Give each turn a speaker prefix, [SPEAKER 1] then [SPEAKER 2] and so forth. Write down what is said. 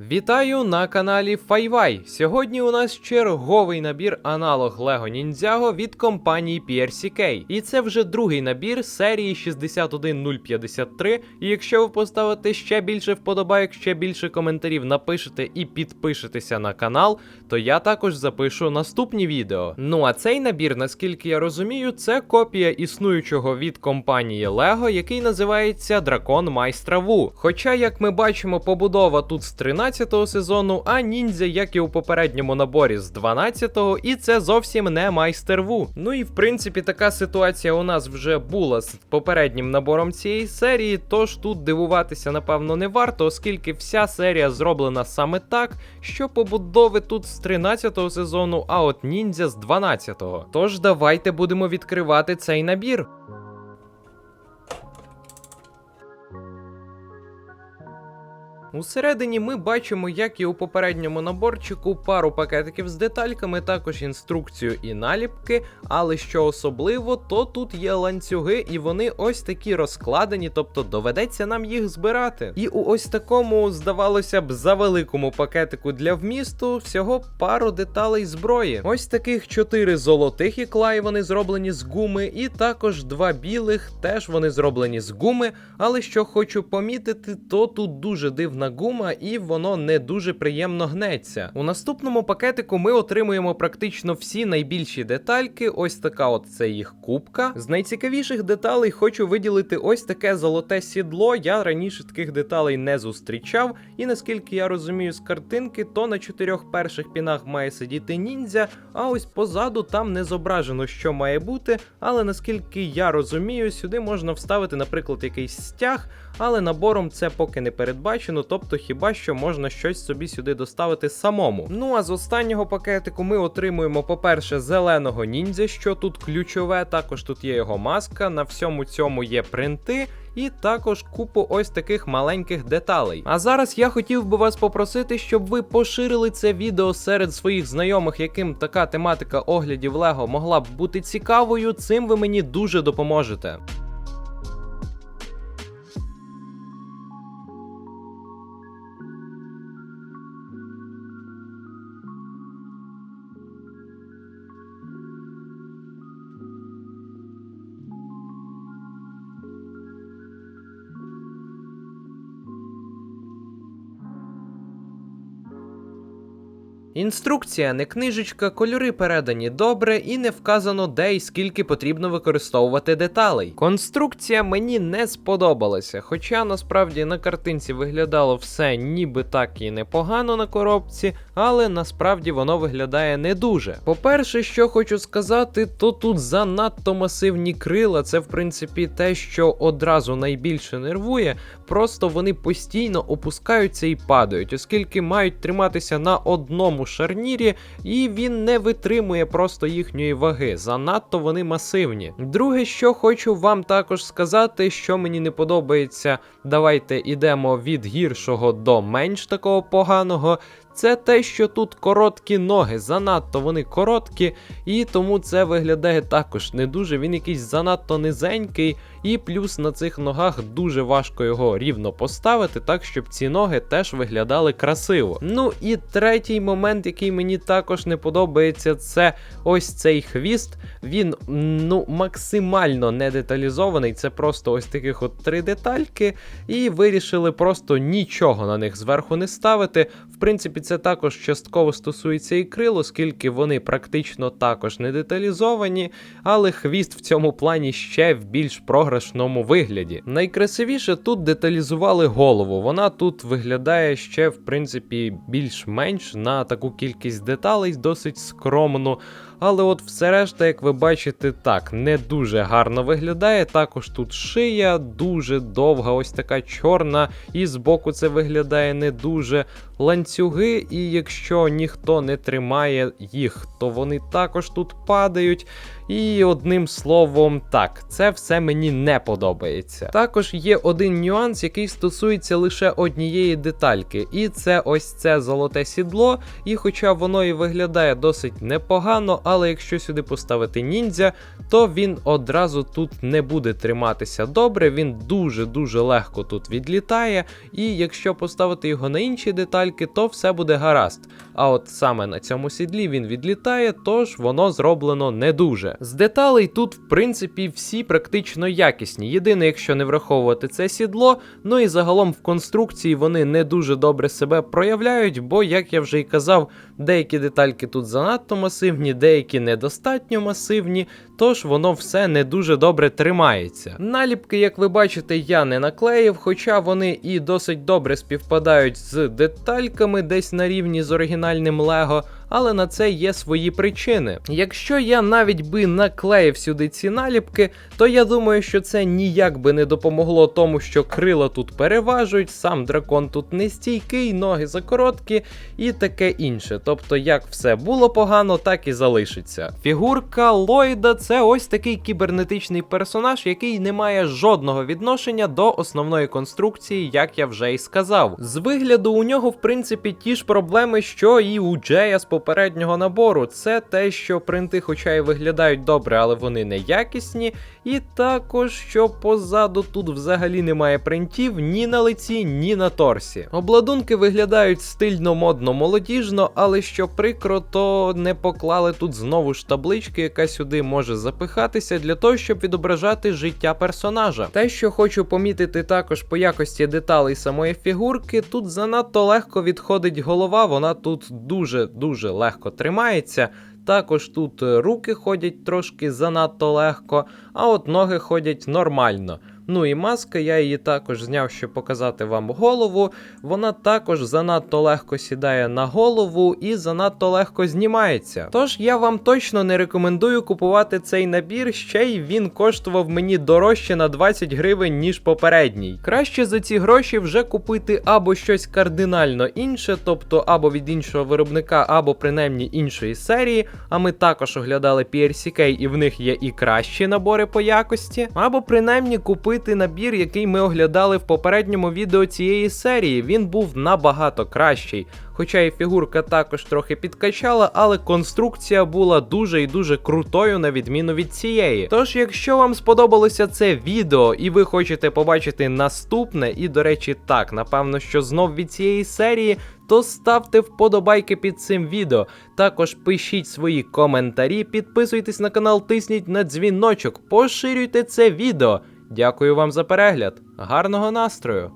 [SPEAKER 1] Вітаю на каналі Файвай. Сьогодні у нас черговий набір аналог Lego Ninjago від компанії PRCK. І це вже другий набір серії 61053. І якщо ви поставите ще більше вподобайок, ще більше коментарів напишете і підпишетеся на канал, то я також запишу наступні відео. Ну а цей набір, наскільки я розумію, це копія існуючого від компанії Lego, який називається Дракон Майстра Ву. Хоча, як ми бачимо, побудова тут з 13-го сезону, а ніндзя, як і у попередньому наборі з 12-го, і це зовсім не майстер Ву. Ну і в принципі така ситуація у нас вже була з попереднім набором цієї серії, тож тут дивуватися, напевно, не варто, оскільки вся серія зроблена саме так, що побудови тут з 13-го сезону, а от ніндзя з 12-го. Тож давайте будемо відкривати цей набір. Усередині ми бачимо, як і у попередньому наборчику, пару пакетиків з детальками, також інструкцію і наліпки. Але що особливо, то тут є ланцюги, і вони ось такі розкладені, тобто доведеться нам їх збирати. І у ось такому, здавалося б, за великому пакетику для вмісту всього пару деталей зброї. Ось таких чотири золотих ікла, і вони зроблені з гуми, і також два білих, теж вони зроблені з гуми. Але що хочу помітити, то тут дуже дивна гума, і воно не дуже приємно гнеться. У наступному пакетику ми отримуємо практично всі найбільші детальки. Ось така от це їх кубка. З найцікавіших деталей хочу виділити ось таке золоте сідло. Я раніше таких деталей не зустрічав, і наскільки я розумію з картинки, то на чотирьох перших пінах має сидіти ніндзя, а ось позаду там не зображено, що має бути. Але наскільки я розумію, сюди можна вставити, наприклад, якийсь стяг, але набором це поки не передбачено, тобто хіба що можна щось собі сюди доставити самому. Ну а з останнього пакетику ми отримуємо, по-перше, зеленого ніндзя, що тут ключове, також тут є його маска, на всьому цьому є принти. І також купу ось таких маленьких деталей. А зараз я хотів би вас попросити, щоб ви поширили це відео серед своїх знайомих, яким така тематика оглядів Лего могла б бути цікавою. Цим ви мені дуже допоможете. Інструкція, не книжечка, кольори передані добре і не вказано, де і скільки потрібно використовувати деталей. Конструкція мені не сподобалася, хоча насправді на картинці виглядало все ніби так і непогано на коробці, але насправді воно виглядає не дуже. По-перше, що хочу сказати, то тут занадто масивні крила. Це в принципі те, що одразу найбільше нервує. Просто вони постійно опускаються і падають, оскільки мають триматися на одному шарнірі, і він не витримує просто їхньої ваги. Занадто вони масивні. Друге, що хочу вам також сказати, що мені не подобається, давайте ідемо від гіршого до менш такого поганого. Це те, що тут короткі ноги, занадто вони короткі, і тому це виглядає також не дуже. Він якийсь занадто низенький, і плюс на цих ногах дуже важко його рівно поставити, так щоб ці ноги теж виглядали красиво. Ну і третій момент, який мені також не подобається, це ось цей хвіст. Він ну максимально не деталізований. Це просто ось таких от три детальки, і вирішили просто нічого на них зверху не ставити. В принципі, це також частково стосується і крил, оскільки вони практично також не деталізовані, але хвіст в цьому плані ще в більш програшному вигляді. Найкрасивіше тут деталізували голову. Вона тут виглядає ще, в принципі, більш-менш на таку кількість деталей, досить скромно. Але от все решта, як ви бачите, так, не дуже гарно виглядає. Також тут шия дуже довга, ось така чорна, і збоку це виглядає не дуже. Ланцюги, і якщо ніхто не тримає їх, то вони також тут падають. І одним словом, так, це все мені не подобається. Також є один нюанс, який стосується лише однієї детальки, і це ось це золоте сідло. І хоча воно і виглядає досить непогано, але якщо сюди поставити ніндзя, то він одразу тут не буде триматися добре. Він дуже-дуже легко тут відлітає. І якщо поставити його на інші детальки, то все буде гаразд. А от саме на цьому сідлі він відлітає, тож воно зроблено не дуже. З деталей тут, в принципі, всі практично якісні. Єдине, якщо не враховувати це сідло, ну і загалом в конструкції вони не дуже добре себе проявляють, бо, як я вже й казав, деякі детальки тут занадто масивні, деякі недостатньо масивні, тож воно все не дуже добре тримається. Наліпки, як ви бачите, я не наклеїв, хоча вони і досить добре співпадають з детальками десь на рівні з оригінальним Лего. Але на це є свої причини. Якщо я навіть би наклеїв сюди ці наліпки, то я думаю, що це ніяк би не допомогло тому, що крила тут переважують, сам дракон тут не стійкий, ноги закороткі і таке інше. Тобто, як все було погано, так і залишиться. Фігурка Ллойда це ось такий кібернетичний персонаж, який не має жодного відношення до основної конструкції, як я вже й сказав. З вигляду у нього, в принципі, ті ж проблеми, що і у Джея з набору. Це те, що принти, хоча й виглядають добре, але вони не якісні. І також, що позаду тут взагалі немає принтів ні на лиці, ні на торсі. Обладунки виглядають стильно, модно, молодіжно, але що прикро, то не поклали тут знову ж таблички, яка сюди може запихатися для того, щоб відображати життя персонажа. Те, що хочу помітити також по якості деталей самої фігурки, тут занадто легко відходить голова, вона тут дуже дуже легко тримається. Також тут е, руки ходять трошки занадто легко, а от ноги ходять нормально. Ну і маска, я її також зняв, щоб показати вам голову. Вона також занадто легко сідає на голову і занадто легко знімається. Тож я вам точно не рекомендую купувати цей набір, ще й він коштував мені дорожче на 20 гривень, ніж попередній. Краще за ці гроші вже купити або щось кардинально інше, тобто або від іншого виробника, або принаймні іншої серії. А ми також оглядали PRCK, і в них є і кращі набори по якості, або принаймні купити набір, який ми оглядали в попередньому відео цієї серії. Він був набагато кращий. Хоча і фігурка також трохи підкачала, але конструкція була дуже і дуже крутою, на відміну від цієї. Тож, якщо вам сподобалося це відео і ви хочете побачити наступне, і до речі, так, напевно, що знов від цієї серії, то ставте вподобайки під цим відео. Також пишіть свої коментарі, підписуйтесь на канал, тисніть на дзвіночок, поширюйте це відео. Дякую вам за перегляд. Гарного настрою!